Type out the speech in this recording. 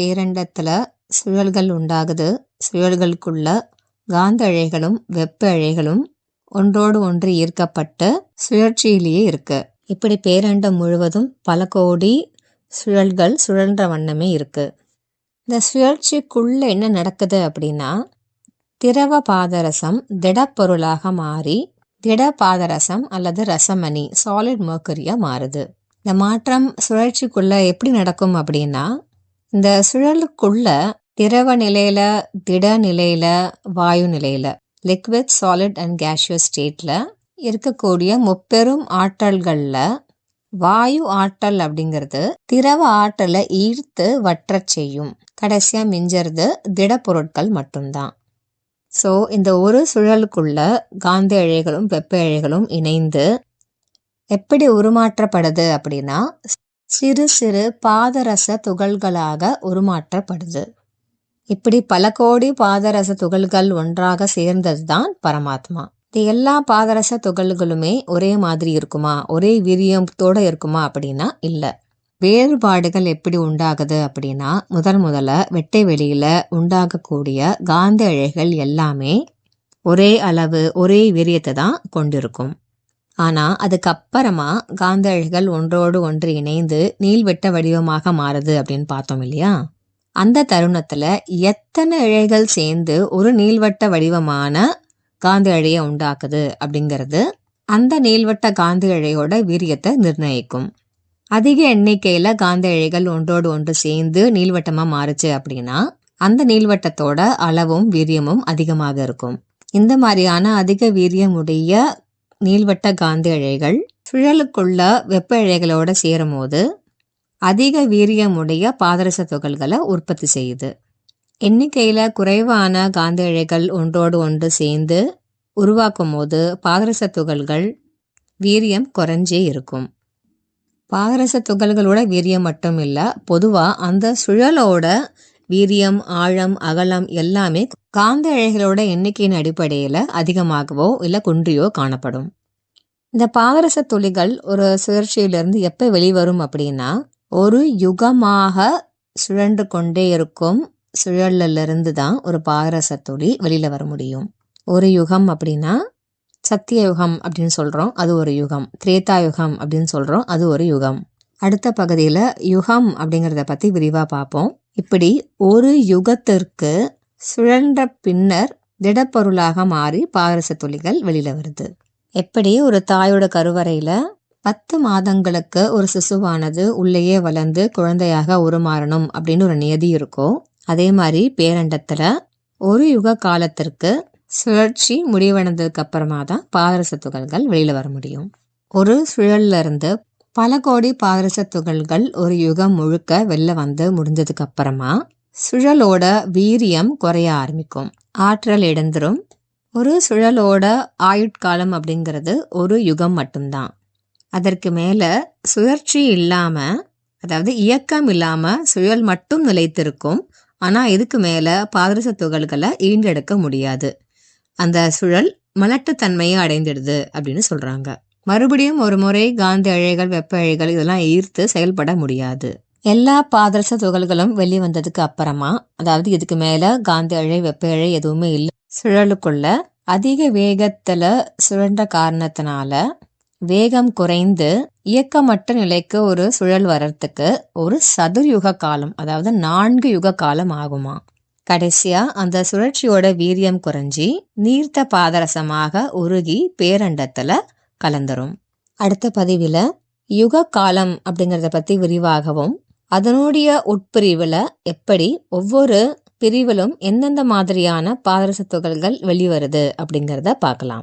பேரண்டத்துல சுழல்கள் உண்டாகுது. சுழல்களுக்குள்ள காந்த அலைகளும் வெப்ப அலைகளும் ஒன்றோடு ஒன்று ஈர்க்கப்பட்டு சுழற்சியிலேயே இருக்கு. இப்படி பேரண்டம் முழுவதும் பல கோடி சுழல்கள் சுழன்ற வண்ணமே இருக்கு. இந்த சுழற்சிக்குள்ள என்ன நடக்குது அப்படின்னா திரவ பாதரசம் திடப்பொருளாக மாறி திட பாதரசம் அல்லது ரசமணி சாலிட் மர்க்கரியா மாறுது. இந்த மாற்றம் சுழற்சிக்குள்ள எப்படி நடக்கும் அப்படின்னா இந்த சுழலுக்குள்ள திரவ நிலையில திட நிலையில வாயு நிலையில லிக்விட் சாலிட் அண்ட் கேஷியஸ் ஸ்டேட்ல இருக்கக்கூடிய முப்பெரும் ஆற்றல்கள்ல வாயு ஆற்றல் அப்படிங்கிறது திரவ ஆற்றலை ஈர்த்து வற்றச் செய்யும். கடைசியா மிஞ்சறது திடப்பொருட்கள் மட்டும்தான். ஸோ இந்த ஒரு சுழலுக்குள்ள காந்த இழைகளும் வெப்ப இழைகளும் இணைந்து எப்படி உருமாற்றப்படுது அப்படின்னா சிறு சிறு பாதரச துகள்களாக உருமாற்றப்படுது. இப்படி பல கோடி பாதரச துகள்கள் ஒன்றாக சேர்ந்தது தான் பரமாத்மா. இது எல்லா பாதரச துகள்களுமே ஒரே மாதிரி இருக்குமா? ஒரே வீரியத்தோட இருக்குமா அப்படின்னா இல்லை. வேறுபாடுகள் எப்படி உண்டாகுது அப்படின்னா முதல் முதல்ல வெட்டை வெளியில உண்டாகக்கூடிய காந்த இழைகள் எல்லாமே ஒரே அளவு ஒரே வீரியத்தை தான் கொண்டிருக்கும். ஆனா அதுக்கப்புறமா காந்த இழைகள் ஒன்றோடு ஒன்று இணைந்து நீள்வெட்ட வடிவமாக மாறுது அப்படின்னு பார்த்தோம் இல்லையா? அந்த தருணத்துல எத்தனை இழைகள் சேர்ந்து ஒரு நீள்வட்ட வடிவமான காந்த இழையை உண்டாக்குது அப்படிங்கிறது அந்த நீள்வட்ட காந்த இழையோட வீரியத்தை நிர்ணயிக்கும். அதிக எண்ணிக்கையில காந்த இழைகள் ஒன்றோடு ஒன்று சேர்ந்து நீள்வட்டமா மாறுச்சு அப்படின்னா அந்த நீள்வட்டத்தோட அளவும் வீரியமும் அதிகமாக இருக்கும். இந்த மாதிரியான அதிக வீரியமுடைய நீள்வட்ட காந்த இழைகள் சுழலுக்குள்ள வெப்ப இழைகளோடு சேரும் போது அதிக வீரியமுடைய பாதரச துகள்களை உற்பத்தி செய்யுது. எண்ணிக்கையில் குறைவான காந்த இழைகள் ஒன்றோடு ஒன்று சேர்ந்து உருவாக்கும் போது பாதரச துகள்கள் வீரியம் குறைஞ்சே இருக்கும். பாதரச துகள்களோட வீரியம் மட்டும் இல்லை பொதுவாக அந்த சுழலோட வீரியம் ஆழம் அகலம் எல்லாமே காந்த இழைகளோட எண்ணிக்கையின் அடிப்படையில் அதிகமாகவோ இல்லை குன்றியோ காணப்படும். இந்த பாதரச துளிகள் ஒரு சுழற்சியிலிருந்து எப்போ வெளிவரும் அப்படின்னா ஒரு யுகமாக சுழன்று கொண்டே இருக்கும் சுழல்லிருந்து தான் ஒரு பாதரச துளி வெளியில் வர முடியும். ஒரு யுகம் அப்படின்னா சத்திய யுகம் அப்படின்னு சொல்கிறோம் அது ஒரு யுகம். திரேதா யுகம் அப்படின்னு சொல்கிறோம் அது ஒரு யுகம். அடுத்த பகுதியில் யுகம் அப்படிங்கிறத பற்றி விரிவாக பார்ப்போம். இப்படி ஒரு யுகத்திற்கு சுழன்ற பின்னர் திடப்பொருளாக மாறி பாரச துளிகள் வெளியில் வருது. எப்படி? ஒரு தாயோட கருவறையில் பத்து மாதங்களுக்கு ஒரு சிசுவானது உள்ளேயே வளர்ந்து குழந்தையாக உருமாறணும் அப்படின்னு ஒரு நியதி இருக்கோ அதே மாதிரி பேரண்டத்தில் ஒரு யுக காலத்திற்கு சுழற்சி முடிவடைந்ததுக்கு அப்புறமா தான் பாதரச துகள்கள் வெளியில் வர முடியும். ஒரு சுழல்ல இருந்து பல கோடி பாதரச துகள்கள் ஒரு யுகம் முழுக்க வெளில வந்து முடிஞ்சதுக்கு அப்புறமா சுழலோட வீரியம் குறைய ஆரம்பிக்கும். ஆற்றல் இழந்துரும் ஒரு சுழலோட ஆயுட்காலம் அப்படிங்கிறது ஒரு யுகம் மட்டும்தான். அதற்கு மேலே சுழற்சி இல்லாமல் அதாவது இயக்கம் இல்லாமல் சுழல் மட்டும் நிலைத்திருக்கும். ஆனால் இதுக்கு மேலே பாதரச துகள்களை ஈண்டெடுக்க முடியாது. அந்த சுழல் மலட்டுத்தன்மையை அடைந்துடுது அப்படின்னு சொல்கிறாங்க மறுபடியும் ஒரு முறை காந்த இழைகள் வெப்ப இழைகள் இதெல்லாம் ஈர்த்து செயல்பட முடியாது. எல்லா பாதரச துகள்களும் வெளியே வந்ததுக்கு அப்புறமா அதாவது இதுக்கு மேல காந்த இழை வெப்ப இழை எதுவுமே இல்லை சுழலுக்குள்ள அதிக வேகத்துல சுழன்ற காரணத்தினால வேகம் குறைந்து இயக்கமற்ற நிலைக்கு ஒரு சுழல் வர்றதுக்கு ஒரு சதுர்யுக காலம் அதாவது நான்கு யுக காலம் ஆகுமா. கடைசியா அந்த சுழற்சியோட வீரியம் குறைஞ்சி நீர்த்த பாதரசமாக உருகி பேரண்டத்துல கலந்துரும். அடுத்த பதிவில் யுக காலம் அப்படிங்கிறத பற்றி விரிவாகவும் அதனுடைய உட்பிரிவில் எப்படி ஒவ்வொரு பிரிவிலும் எந்தெந்த மாதிரியான பாதரச துகள்கள் வெளிவருது அப்படிங்கிறத பார்க்கலாம்.